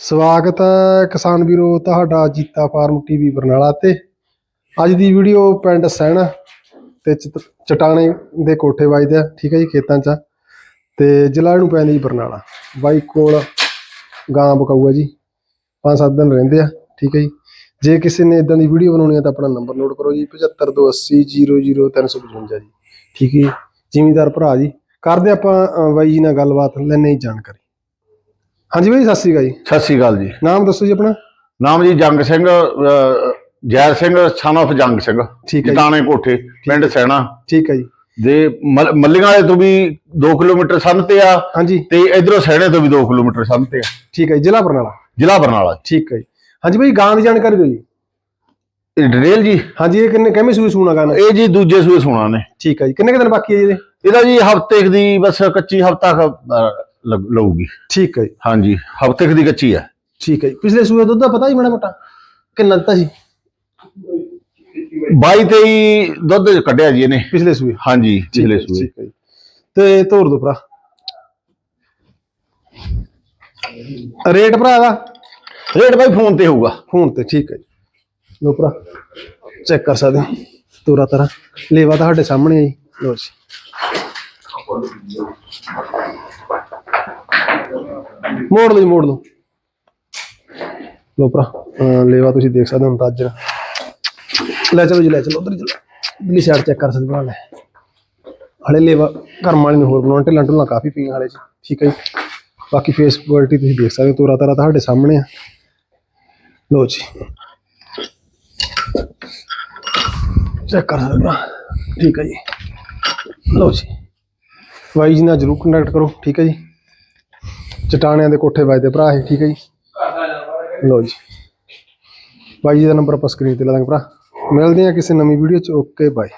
ਸਵਾਗਤ ਹੈ ਕਿਸਾਨ ਵੀਰੋ, ਤੁਹਾਡਾ ਜੀਤਾ ਫਾਰਮ ਟੀਵੀ ਬਰਨਾਲਾ ਤੇ। ਅੱਜ ਦੀ ਵੀਡੀਓ ਪਿੰਡ ਸੈਣਾ ਤੇ ਚਟ- ਚਟਾਣੇ ਦੇ ਕੋਠੇ ਵੱਜਦੇ ਆ, ਠੀਕ ਹੈ ਜੀ, ਖੇਤਾਂ 'ਚ ਆ। ਤੇ ਜ਼ਿਲ੍ਹਾ ਨੂੰ ਪੈਂਦਾ ਜੀ ਬਰਨਾਲਾ। ਬਾਈ ਕੋਲ ਗਾਂ ਬਕਾਊ ਆ ਜੀ ਪੰਜ ਸੱਤ ਦਿਨ ਰਹਿੰਦੇ ਆ, ਠੀਕ ਹੈ ਜੀ। ਜੇ ਕਿਸੇ ਨੇ ਇਦਾਂ ਦੀ ਵੀਡੀਓ ਬਣਾਉਣੀ ਹੈ ਤਾਂ ਆਪਣਾ ਨੰਬਰ ਨੋਟ ਕਰੋ ਜੀ 7528000355 ਜੀ। ਠੀਕ ਹੈ ਜੀ, ਜ਼ਿਮੀਦਾਰ ਭਰਾ ਜੀ। ਕਰਦੇ ਆਪਾਂ ਬਾਈ ਜੀ ਨਾਲ ਗੱਲਬਾਤ ਲੈਣੇ ਜੀ ਜਾਣਕਾਰੀ। ਹਾਂਜੀ ਬਾਈ ਸਤਿ ਸ਼੍ਰੀ ਅਕਾਲ ਜੀ। ਸਤਿ ਸ਼੍ਰੀ ਅਕਾਲ ਜੀ। ਨਾਮ ਦੱਸੋ ਜੀ ਆਪਣਾ? ਨਾਮ ਜੀ ਜੰਗ ਸਿੰਘ ਅਹ, ਜੈ ਸਿੰਘ son of ਜੰਗ ਸਿੰਘ। ਠੀਕ ਹੈ ਜੀ। ਜਟਾਣੇ ਕੋਠੇ ਪਿੰਡ ਸੈਣਾ। ਠੀਕ ਹੈ ਜੀ। ਦੇ ਮਲ- ਮੱਲੀਆਂ ਵਾਲੇ ਤੋਂ ਵੀ 2 ਕਿਲੋਮੀਟਰ ਸੰਨ ਤੇ ਆ ਹਾਂਜੀ। ਤੇ ਇਧਰੋਂ ਸੈਣੇ ਤੋਂ ਵੀ 2 ਕਿਲੋਮੀਟਰ ਸੰਨ ਤੇ ਆ। ਠੀਕ ਹੈ ਜੀ ਜ਼ਿਲ੍ਹਾ ਬਰਨਾਲਾ। ਜ਼ਿਲ੍ਹਾ ਬਰਨਾਲਾ। ਠੀਕ ਹੈ ਜੀ। ਹਾਂਜੀ ਬਾਈ ਗਾਂ ਦੀ ਜਾਣਕਾਰੀ ਦਿਓ ਜੀ। ਇਹ ਡਿਟੇਲ ਜੀ? ਹਾਂਜੀ ਇਹ ਕਿੰਨੇ ਕਿਵੇਂ ਸੂਈ ਸੂਣਾ ਗਾਂ ਇਹ ਜੀ ਦੂਜੇ ਸੂਏ ਸੁਣਾ ਨੇ। ਠੀਕ ਹੈ ਜੀ ਕਿੰਨੇ ਕੁ ਦਿਨ ਬਾਕੀ ਹੈ ਜੀ ਇਹਦੇ? ਇਹਦਾ ਜੀ ਹਫ਼ਤੇ ਦੀ ਬਸ ਕੱਚੀ ਹਫਤਾ ਲਊਗੀ। ਠੀਕ ਹੈ ਜੀ। ਹਾਂਜੀ ਹਫ਼ਤੇ ਦੀ ਕੱਚੀ ਹੈ। ਠੀਕ ਹੈ ਜੀ। ਪਿਛਲੇ ਸੂਏ ਦੁੱਧ ਦਾ ਪਤਾ ਜੀ ਮਾੜਾ ਮੋਟਾ? ਕਿੰਨਾ ਦਿੱਤਾ ਸੀ? 22 23 ਦੁੱਧ ਕੱਢਿਆ ਜੀ ਇਹਨੇ। ਪਿਛਲੇ ਸੂਏ? ਹਾਂਜੀ ਪਿਛਲੇ ਸੂਏ ਠੀਕ ਹੈ ਜੀ। ਤੇ ਤੋਰ ਦੋ ਭਰਾ। ਰੇਟ ਭਰਾ ਦਾ? ਰੇਟ ਬਾਈ ਫੋਨ ਤੇ ਹੋਊਗਾ। ਫੋਨ ਤੇ ਠੀਕ ਹੈ ਜੀ। ਲੋ ਭਰਾ ਚੈੱਕ ਕਰ ਸਕਦੇ ਹੋ। ਤੋਰਾ ਤਰਾ। ਲੇਵਾ ਤੁਹਾਡੇ ਸਾਹਮਣੇ ਹੈ ਜੀ। ਲੋ ਜੀ। ਮੋੜ ਲਓ ਜੀ, ਮੋੜ ਲਓ। ਲੋ ਭਰਾ, ਅਹ ਲੇਵਾ ਤੁਸੀਂ ਦੇਖ ਸਕਦੇ ਹੋ ਅੰਦਾਜ਼ ਲੈ ਚਲੋ ਜੀ, ਲੈ ਚਲੋ, ਉਧਰ ਚਲੋ। ਇਧਰਲੀ ਸਾਈਡ ਚੈੱਕ ਕਰ ਸਕਦੇ ਭਰਾ ਲੈ। ਹਲੇ ਲੇਵਾ ਕਰਮ ਵਾਲੇ ਨੂੰ ਹੋਰ ਬਣਾਉਣ, ਢਿੱਲਾਂ ਢੁੱਲਾਂ ਕਾਫੀ ਪੀਆਂ ਹਲੇ ਜੀ। ਠੀਕ ਹੈ ਜੀ। ਬਾਕੀ ਫੇਸ ਕੁਆਲਿਟੀ ਤੁਸੀਂ ਦੇਖ ਸਕਦੇ ਹੋ, ਤੋਰਾ ਤਾਰਾ ਤੁਹਾਡੇ ਸਾਹਮਣੇ ਆ। ਲੋ ਜੀ। ਚੈੱਕ ਕਰ ਸਕਦੇ ਹੋ ਠੀਕ ਹੈ ਜੀ। ਲਓ ਜੀ। ਵਾਈ ਜੀ ਨਾਲ ਜਰੂਰ ਕੰਟੈਕਟ ਕਰੋ, ਠੀਕ ਹੈ ਜੀ। ਚਟਾਣਿਆਂ ਦੇ ਕੋਠੇ ਵੱਜਦੇ ਭਰਾ ਇਹ, ਠੀਕ ਹੈ ਜੀ? ਲਓ ਜੀ। ਬਾਈ ਜੀ ਦਾ ਨੰਬਰ ਆਪਾਂ ਸਕਰੀਨ ਤੇ ਲਾ ਦਾਂਗੇ ਭਰਾ। ਮਿਲਦੇ ਆ ਕਿਸੇ ਨਵੀਂ ਵੀਡੀਓ ਚ। Okay bye